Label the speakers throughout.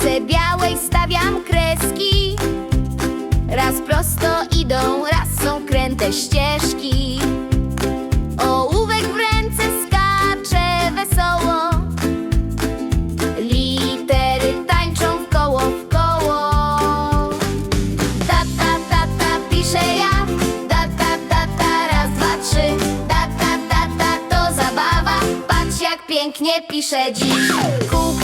Speaker 1: kartce białej stawiam kreski. Raz prosto idą, raz są kręte ścieżki. Ołówek w ręce skacze wesoło. Litery tańczą w koło, w koło. Ta, ta, ta, ta, piszę ja. Ta, ta, ta, ta, raz, dwa, trzy. Ta, ta, ta, ta, to zabawa. Patrz jak pięknie piszę dziś. Kup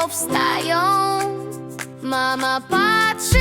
Speaker 1: powstają. Mama patrzy